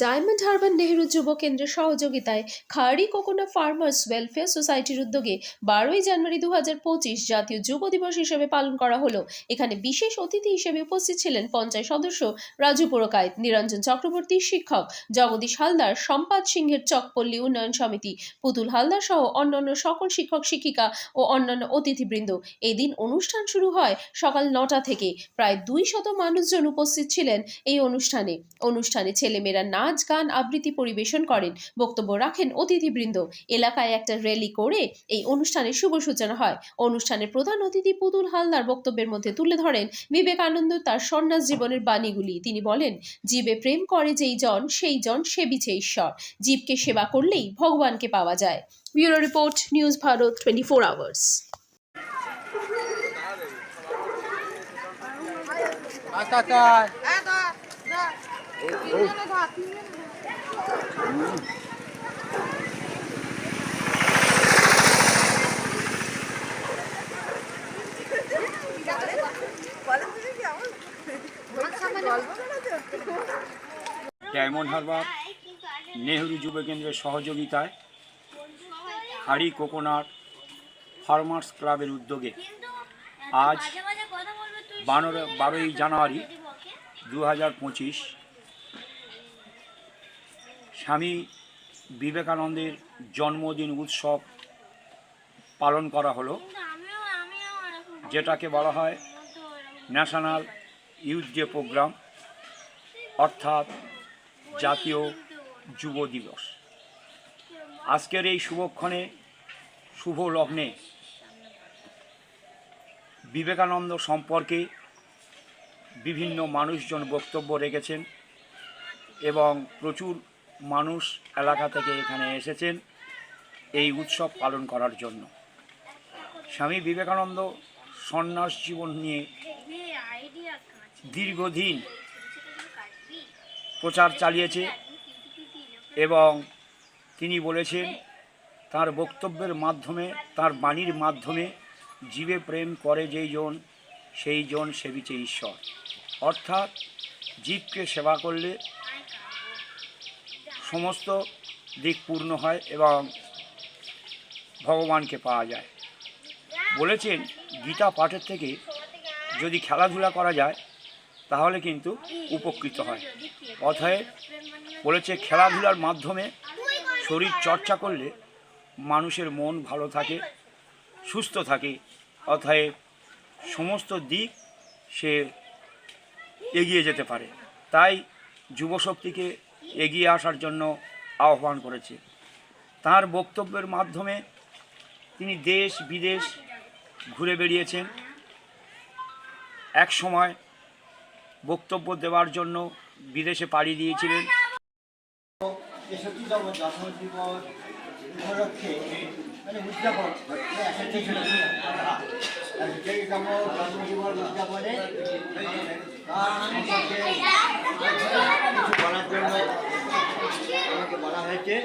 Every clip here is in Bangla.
ডায়মন্ড হারবার নেহেরু যুব কেন্দ্রের সহযোগিতায় খাড়ি কোকোনা ফার্মার্স ওয়েলফেয়ার সোসাইটির উদ্যোগে বারোই জানুয়ারি দু পঁচিশ জাতীয় যুব দিবস হিসেবে পালন করা হলো। এখানে বিশেষ অতিথি হিসেবে উপস্থিত ছিলেন পঞ্চায়েত সদস্য রাজু পুরকায়েত, নিরঞ্জন চক্রবর্তী শিক্ষক, জগদীশ হালদার, সম্পাদ সিংহের চকপল্লী উন্নয়ন সমিতি, পুতুল হালদার সহ অন্যান্য সকল শিক্ষক, শিক্ষিকা ও অন্যান্য অতিথিবৃন্দ। এই দিন অনুষ্ঠান শুরু হয় সকাল নটা থেকে। প্রায় দুই শত মানুষজন উপস্থিত ছিলেন এই অনুষ্ঠানে। অনুষ্ঠানে ছেলেমেয়েরা নাচ, গান, আবৃত্তি পরিবেশন করেন। বক্তব্য রাখেন অতিথিবৃন্দ। এলাকায় একটা র্যালি করে এই অনুষ্ঠানের শুভ সূচনা হয়। অনুষ্ঠানের প্রধান অতিথি পুতুল হালদার বক্তব্যের মধ্যে তুলে ধরেন বিবেকানন্দ তার সন্ন্যাস জীবনের বাণীগুলি। তিনি বলেন, জীবে প্রেম করে যেই জন, সেই জন সেবিছে ঈশ্বর। জীবকে সেবা করলেই ভগবানকে পাওয়া যায়। Bureau report, news Bharat twenty four hours কাকার ডায়মন্ড হারবার, নেহরু যুব কেন্দ্রের সহযোগিতায় হাড়ি কোকোনাট ফার্মার্স ক্লাবের উদ্যোগে আজ বারো বারোই জানুয়ারি দু হাজার পঁচিশ স্বামী বিবেকানন্দের জন্মদিন উৎসব পালন করা হলো, যেটাকে বলা হয় ন্যাশনাল ইউথ ডে প্রোগ্রাম, অর্থাৎ জাতীয় যুব দিবস। আজকের এই শুভক্ষণে, শুভ লগ্নে বিবেকানন্দ সম্পর্কে বিভিন্ন মানুষজন বক্তব্য রেখেছেন এবং প্রচুর মানুষ এলাকা থেকে এখানে এসেছেন এই উৎসব পালন করার জন্য। স্বামী বিবেকানন্দ সন্ন্যাস জীবন নিয়ে দীর্ঘদিন প্রচার চালিয়েছে এবং তিনি বলেছেন, তার বক্তব্যের মাধ্যমে, তার বাণীর মাধ্যমে জীবে প্রেম করে যেই জন, সেই জন সেবিছে ঈশ্বর। অর্থাৎ জীবকে সেবা করলে সমস্ত দিক পূর্ণ হয় এবং ভগবানকে পাওয়া যায়। বলেছেন, গীতা পাঠের থেকে যদি খেলাধুলা করা যায়, তাহলে কিন্তু উপকৃত হয়। অতএব বলেছে, খেলাধুলার মাধ্যমে শরীর চর্চা করলে মানুষের মন ভালো থাকে, সুস্থ থাকে। অতএব সমস্ত দিক সে এগিয়ে যেতে পারে। তাই যুবশক্তিকে এগিয়ে আসার জন্য আহ্বান করেছে। তার বক্তব্যের মাধ্যমে তিনি দেশ, বিদেশ ঘুরে বেরিয়েছেন এক সময় বক্তব্য দেওয়ার জন্য বিদেশে পাড়ি দিয়েছিলেন। উদযাপনে তার সম্পর্কে কিছু বলার জন্য আমাকে বলা হয়েছে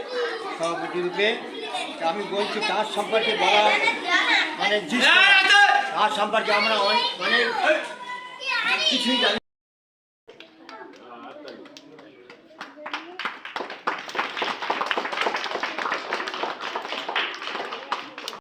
সভাপতিরূপে আমি বলছি, তার সম্পর্কে বলা মানে তার সম্পর্কে আমরা অনেক অনেক কিছুই জানি